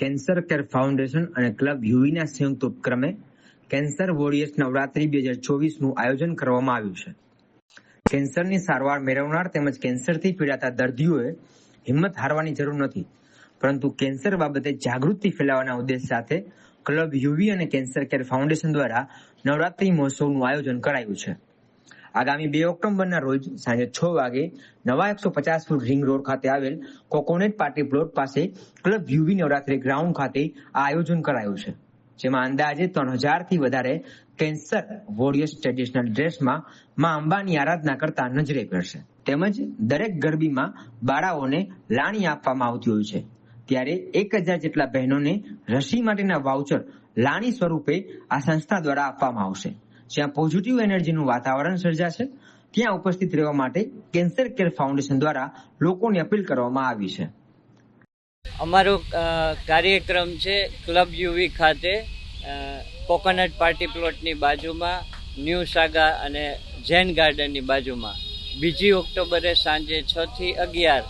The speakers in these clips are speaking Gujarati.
કેન્સર કેર ફાઉન્ડેશન અને ક્લબ યુવીના સંયુક્ત ઉપક્રમે કેન્સર વોરિયર્સ નવરાત્રી બે હજાર ચોવીસનું આયોજન કરવામાં આવ્યું છે. કેન્સરની સારવાર મેળવનાર તેમજ કેન્સરથી પીડાતા દર્દીઓએ હિંમત હારવાની જરૂર નથી, પરંતુ કેન્સર બાબતે જાગૃતિ ફેલાવવાના ઉદ્દેશ સાથે ક્લબ યુવી અને કેન્સર કેર ફાઉન્ડેશન દ્વારા નવરાત્રી મહોત્સવનું આયોજન કરાયું છે. આગામી બે ઓક્ટોબરના રોજ સાંજે છ વાગે નવા એકસો પચાસ ફૂટ રિંગ રોડ ખાતે આવેલ કોકોનેટ પાર્ટી પ્લોટ પાસે ક્લબ યુવી નવરાત્રી ગ્રાઉન્ડ ખાતે આ આયોજન કરાયું છે. જેમાં અંદાજે ત્રણ હજારથી વધારે કેન્સર વોરિયર્સ ટ્રેડિશનલ ડ્રેસમાં માં અંબાની આરાધના કરતા નજરે પડશે. તેમજ દરેક ગરબીમાં બાળાઓને લાણી આપવામાં આવતી હોય છે. ત્યારે એક હજાર જેટલા બહેનોને રસી માટેના વાઉચર લાણી સ્વરૂપે આ સંસ્થા દ્વારા આપવામાં આવશે. જ્યાં પોઝિટિવ એનર્જીનું વાતાવરણ સર્જાશે, ત્યાં ઉપસ્થિત રહેવા માટે કેન્સર કેર ફાઉન્ડેશન દ્વારા લોકોને અપીલ કરવામાં આવી છે. અમારો કાર્યક્રમ છે ક્લબ યુવી ખાતે કોકોનટ પાર્ટી પ્લોટની બાજુમાં, ન્યૂ સાગા અને જૈન ગાર્ડનની બાજુમાં. બીજી ઓક્ટોબરે સાંજે છ થી અગિયાર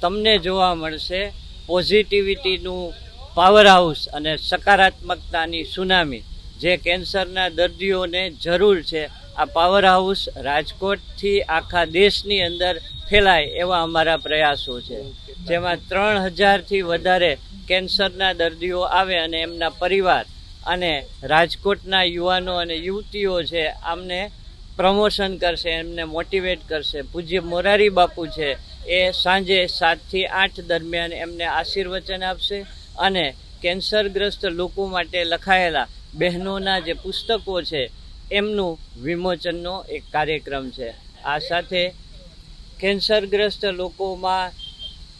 તમને જોવા મળશે પોઝિટિવિટીનું પાવર હાઉસ અને સકારાત્મકતાની સુનામી જે કેન્સરના દર્દીઓને જરૂર છે, આ પાવર હાઉસ રાજકોટથી આખા દેશની અંદર ફેલાય એવા અમારા પ્રયાસો છે. જેમાં ત્રણ હજારથી વધારે કેન્સરના દર્દીઓ આવે અને એમના પરિવાર અને રાજકોટના યુવાનો અને યુવતીઓ છે, આમને પ્રમોશન કરશે, એમને મોટિવેટ કરશે. પૂજ્ય મોરારી બાપુ છે, એ સાંજે સાતથી આઠ દરમિયાન એમને આશીર્વચન આપશે અને કેન્સરગ્રસ્ત લોકો માટે લખાયેલા બહેનોના જે પુસ્તકો છે, એમનું વિમોચનનો એક કાર્યક્રમ છે. આ સાથે કેન્સરગ્રસ્ત લોકોમાં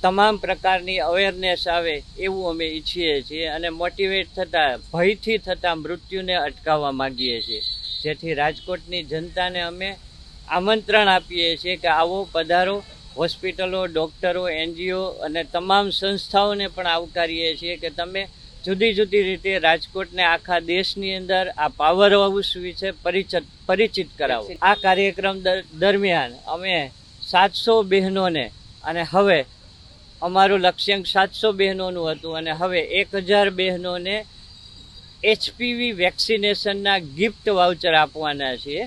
તમામ પ્રકારની અવેરનેસ આવે એવું અમે ઈચ્છીએ છીએ અને મોટિવેટ થતાં, ભયથી થતાં મૃત્યુને અટકાવવા માંગીએ છીએ. જેથી રાજકોટની જનતાને અમે આમંત્રણ આપીએ છીએ કે આવો પધારો હોસ્પિટલો, ડૉક્ટરો, એનજીઓ અને તમામ સંસ્થાઓને પણ આવકારીએ છીએ કે તમે જુદી જુદી રીતે રાજકોટને આખા દેશની અંદર આ પાવર હાઉસ વિશે પરિચિત પરિચિત કરાવો. આ કાર્યક્રમ દરમિયાન અમે સાતસો બહેનોને અને હવે અમારું લક્ષ્યાંક સાતસો બહેનોનું હતું અને હવે એક હજાર બહેનોને એચપીવી વેક્સિનેશનના ગિફ્ટ વાઉચર આપવાના છીએ,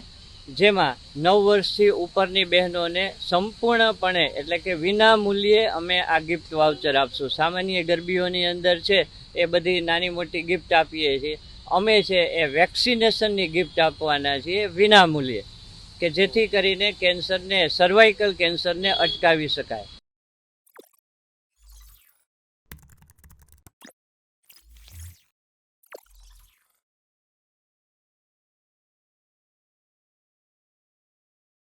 જેમાં નવ વર્ષથી ઉપરની બહેનોને સંપૂર્ણપણે એટલે કે વિના મૂલ્યે અમે આ ગિફ્ટ વાઉચર આપશું. સામાન્ય ગરબીઓની અંદર છે એ બધી નાની મોટી ગિફ્ટ આપીએ છીએ. અમે છે એ વેક્સિનેશનની ગિફ્ટ આપવાના છીએ વિનામૂલ્યે, કે જેથી કરીને કેન્સરને સર્વાઇકલ કેન્સરને અટકાવી શકાય.